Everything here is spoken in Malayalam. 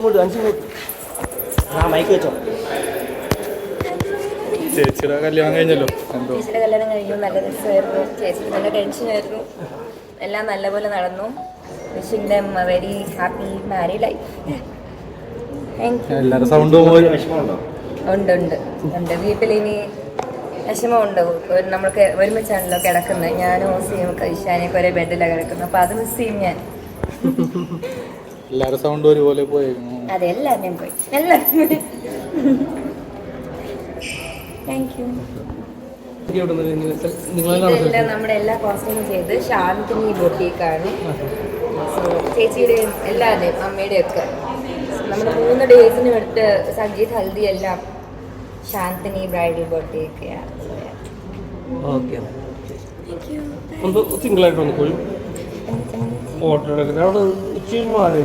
ഇങ്ങോട്ട് അഞ്ചിങ്ങോട്ട് ആ മൈക്ക് വെച്ചോ. ചേച്ചിയുടെ കല്യാണം കഴിഞ്ഞല്ലോ. എന്തോ? ചേച്ചിയുടെ കല്യാണം കഴിഞ്ഞു. നല്ല രസമായിരുന്നു. ചേച്ചിക്ക് നല്ല ടെൻഷനായിരുന്നു എല്ലാം നല്ലപോലെ നടന്നു. Wishing them very happy married life എല്ലാവരും സൗണ്ട് ഉണ്ട് ഉണ്ട്. ഉണ്ട്. വീട്ടിൽ ഇനി വിഷമമുണ്ട്. നമ്മൾക്ക് ഒരുമിച്ചാണല്ലോ കിടക്കുന്നത്. ഞാനും ഓസിയും ഇഷാനൊക്കെ ഒരേ ബെഡിലാണ് കിടക്കുന്നത്. അപ്പോൾ അത് മിസ് ചെയ്യും ഞാൻ. എല്ലാവരും സൗണ്ട് ഒരുപോലെ പോയേക്കുന്നു അതെ പോയി. എല്ലാവരും. താങ്ക് യു ഇതെല്ലാം നമ്മുടെ എല്ലാ കോസ്റ്റ്യൂമും ചെയ്ത് ശാന്തിനി ബൊട്ടീക്കാണ് ചേച്ചിയുടെയും എല്ലാവരുടെയും അമ്മയുടെയും ഒക്കെ. നമ്മുടെ മൂന്ന് ഡേയ്സിന് എടുത്ത് സംഗീത് ഹൽദി എല്ലാം ശാന്തിനി ബ്രൈഡൽ ബൊട്ടീക്കെയാണ് പോയി. ഓർഡർ എടുക്കുന്നത്. അവിടെ ഉച്ചയും മാറി